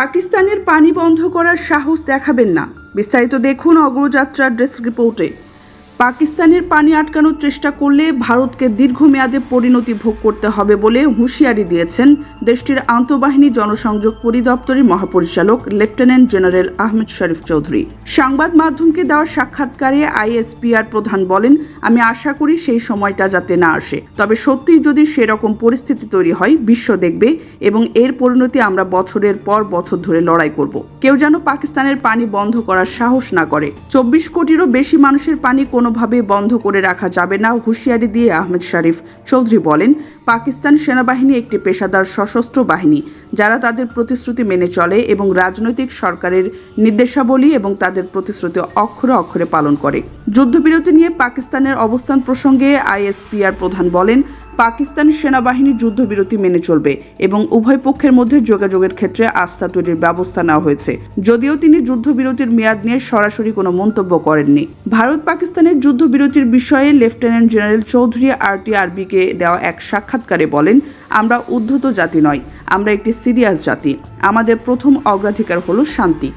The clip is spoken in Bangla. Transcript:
পাকিস্তানের পানি বন্ধ করার সাহস দেখাবেন না। বিস্তারিত দেখুন অগ্রযাত্রার ড্রেস রিপোর্টে। পাকিস্তানের পানি আটকানোর চেষ্টা করলে ভারতকে দীর্ঘমেয়াদে পরিণতি ভোগ করতে হবে বলে হুঁশিয়ারি দিয়েছেন দেশটির আন্তঃবাহিনী জনসংযোগ পরিদপ্তরের মহাপরিচালক লেফটেন্যান্ট জেনারেল আহমেদ শরীফ চৌধুরী। সংবাদ মাধ্যমকে দেওয়া সাক্ষাৎকারে আইএসপিআর প্রধান বলেন, আমি আশা করি সেই সময়টা যাতে না আসে। তবে সত্যিই যদি সেরকম পরিস্থিতি তৈরি হয়, বিশ্ব দেখবে এবং এর পরিণতি আমরা বছরের পর বছর ধরে লড়াই করব। কেউ যেন পাকিস্তানের পানি বন্ধ করার সাহস না করে। চব্বিশ কোটিরও বেশি মানুষের পানি কোনোভাবে বন্ধ করে রাখা যাবে না হুঁশিয়ারি দিয়ে আহমেদ শরীফ। চৌধুরী বলেন, পাকিস্তান সেনাবাহিনী একটি পেশাদার সশস্ত্র বাহিনী, যারা তাদের প্রতিশ্রুতি মেনে চলে এবং রাজনৈতিক সরকারের নির্দেশাবলী এবং তাদের প্রতিশ্রুতি অক্ষরে অক্ষরে পালন করে। যুদ্ধবিরতি নিয়ে পাকিস্তানের অবস্থান প্রসঙ্গে আইএসপিআর প্রধান বলেন পাকিস্তান সেনাবাহিনী যুদ্ধবিরতি মেনে চলবে এবং উভয় পক্ষের মধ্যে যোগাযোগের ক্ষেত্রে আস্থা তৈরির ব্যবস্থা নেওয়া হয়েছে। যদিও তিনি যুদ্ধবিরতির মেয়াদ নিয়ে সরাসরি কোনো মন্তব্য করেননি। ভারত পাকিস্তানের যুদ্ধবিরতির বিষয়ে লেফটেন্যান্ট জেনারেল চৌধুরী আরটিআরবিকে দেওয়া এক সাক্ষাৎকারে বলেন, আমরা উদ্ধত জাতি নয়, আমরা একটি সিরিয়াস জাতি। আমাদের প্রথম অগ্রাধিকার হলো শান্তি।